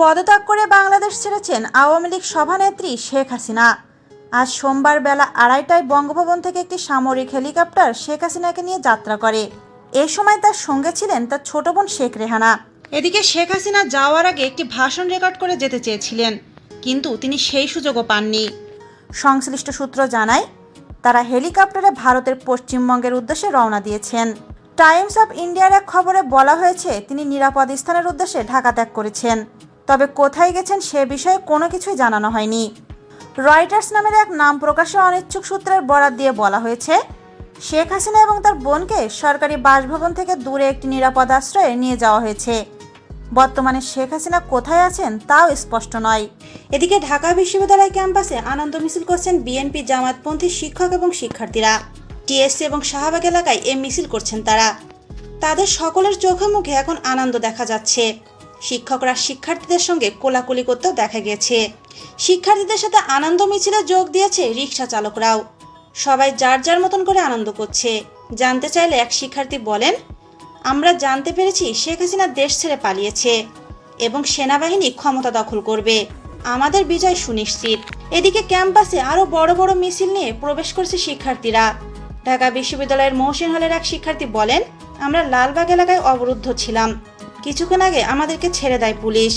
পদত্যাগ করে বাংলাদেশ ছেড়েছেন আওয়ামী লীগ সভানেত্রী শেখ হাসিনা। আজ সোমবার বেলা আড়াইটায় বঙ্গভবন থেকে একটি সামরিক হেলিকপ্টার শেখ হাসিনাকে নিয়ে যাত্রা করে। এ সময় তার সঙ্গে ছিলেন তার ছোট বোন শেখ রেহানা। এদিকে শেখ হাসিনা যাওয়ার আগে একটি ভাষণ রেকর্ড করে যেতে চেয়েছিলেন, কিন্তু তিনি সেই সুযোগও পাননি। সংশ্লিষ্ট সূত্র জানায়, তারা হেলিকপ্টারে ভারতের পশ্চিমবঙ্গের উদ্দেশ্যে রওনা দিয়েছেন। টাইমস অফ ইন্ডিয়ার এক খবরে বলা হয়েছে, তিনি নিরাপদ স্থানের উদ্দেশ্যে ঢাকা ত্যাগ করেছেন। তবে কোথায় গেছেন সে বিষয়ে কোনো কিছুই জানানো হয়নি। রয়টার্স নামের এক নাম প্রকাশে অনিচ্ছুক সূত্রের বরাত দিয়ে বলা হয়েছে, শেখ হাসিনা এবং তার বোনকে সরকারি বাসভবন থেকে দূরে একটি নিরাপদ আশ্রয়ে নিয়ে যাওয়া হয়েছে। বর্তমানে শেখ হাসিনা কোথায় আছেন তাও স্পষ্ট নয়। এদিকে ঢাকা বিশ্ববিদ্যালয় ক্যাম্পাসে আনন্দ মিছিল করছেন বিএনপি জামাতপন্থী শিক্ষক এবং শিক্ষার্থীরা। টিএসসি এবং শাহবাগ এলাকায় এ মিছিল করছেন তারা। তাদের সকলের চোখে মুখে এখন আনন্দ দেখা যাচ্ছে। শিক্ষকরা শিক্ষার্থীদের সঙ্গে কোলাকুলি করতেও দেখা গেছে। শিক্ষার্থীদের সাথে আনন্দ মিছিলে যোগ দিয়েছে রিক্সা চালকরাও। সবাই যার যার মতন করে আনন্দ করছে। জানতে চাইলে এক শিক্ষার্থী বলেন, আমরা জানতে পেরেছি শেখ হাসিনা দেশ ছেড়ে পালিয়েছে এবং সেনাবাহিনী ক্ষমতা দখল করবে। আমাদের বিজয় সুনিশ্চিত। এদিকে ক্যাম্পাসে আরও বড় বড় মিছিল নিয়ে প্রবেশ করছে শিক্ষার্থীরা। ঢাকা বিশ্ববিদ্যালয়ের মহসিন হলের এক শিক্ষার্থী বলেন, আমরা লালবাগ এলাকায় অবরুদ্ধ ছিলাম। কিছুক্ষণ আগে আমাদেরকে ছেড়ে দেয় পুলিশ।